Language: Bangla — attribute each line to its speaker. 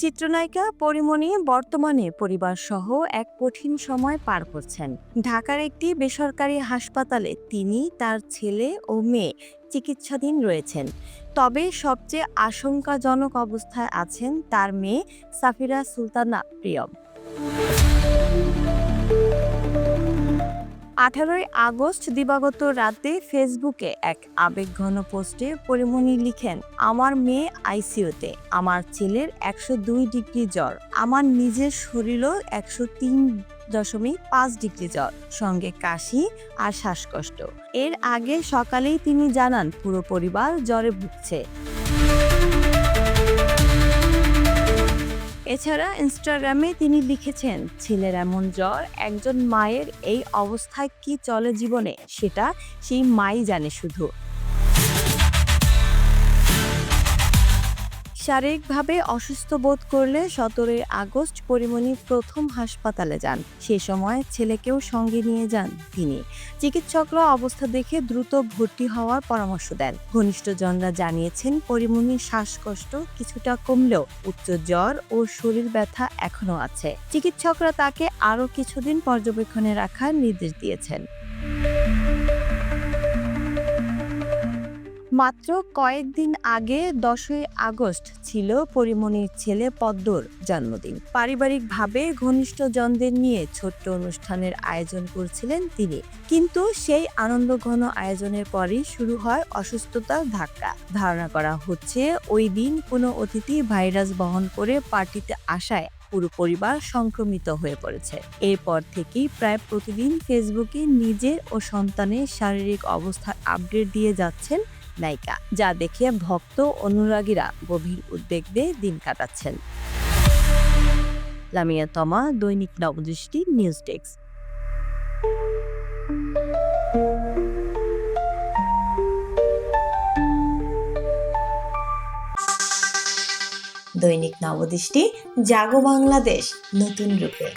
Speaker 1: চিত্রনায়িকা পরিমণি বর্তমানে পরিবার সহ এক কঠিন সময় পার করছেন। ঢাকার একটি বেসরকারি হাসপাতালে তিনি তার ছেলে ও মেয়ে চিকিৎসাধীন রয়েছেন। তবে সবচেয়ে আশঙ্কাজনক অবস্থায় আছেন তার মেয়ে সাফিরা সুলতানা প্রিয়ম। আঠারোই আগস্ট দিবাগত রাতে ফেসবুকে এক আবেগঘন পোস্টে পরিমণি লিখেন, আমার মেয়ে আইসিইউতে, আমার ছেলের একশো দুই ডিগ্রি জ্বর, আমার নিজের শরীরও একশো তিন দশমিক পাঁচ ডিগ্রি জ্বর, সঙ্গে কাশি আর শ্বাসকষ্ট। এর আগে সকালেই তিনি জানান, পুরো পরিবার জ্বরে ভুগছে। এছাড়া ইনস্টাগ্রামে তিনি লিখেছেন, ছেলের এমন জ্বর, একজন মায়ের এই অবস্থায় কি চলে জীবনে? সেটা সেই মাই জানে শুধু। শারীরিকভাবে অসুস্থ বোধ করলে সতেরোই আগস্ট পরিমণি প্রথম হাসপাতালে যান। সে সময় ছেলেকেও সঙ্গে নিয়ে যান তিনি। চিকিৎসকরা অবস্থা দেখে দ্রুত ভর্তি হওয়ার পরামর্শ দেন। ঘনিষ্ঠজনরা জানিয়েছেন, পরিমণির শ্বাসকষ্ট কিছুটা কমলেও উচ্চ জ্বর ও শরীর ব্যথা এখনও আছে। চিকিৎসকরা তাকে আরও কিছুদিন পর্যবেক্ষণে রাখার নির্দেশ দিয়েছেন। মাত্র কয়েকদিন আগে দশই আগস্ট ছিল পরিমণির ছেলে পদ্মর জন্মদিন। পারিবারিকভাবে ঘনিষ্ঠজনদের নিয়ে ছোট্ট অনুষ্ঠানের আয়োজন করছিলেন তিনি। কিন্তু সেই আনন্দঘন আয়োজনের পরই শুরু হয় অসুস্থতার ধাক্কা। ধারণা করা হচ্ছে ওই দিন কোনো অতিথি ভাইরাস বহন করে পার্টিতে আসায় পুরো পরিবার সংক্রমিত হয়ে পড়েছে। এরপর থেকেই প্রায় প্রতিদিন ফেসবুকে নিজের ও সন্তানের শারীরিক অবস্থার আপডেট দিয়ে যাচ্ছেন নায়িকা, যা দেখে ভক্ত অনুরাগীরা গভীর উদ্বেগ দিয়ে দিন কাটাচ্ছেন। লামিয়া তমা, দৈনিক নবদৃষ্টি, নিউজ ডেস্ক।
Speaker 2: দৈনিক নবদৃষ্টি, জাগো বাংলাদেশ, নতুন রূপে।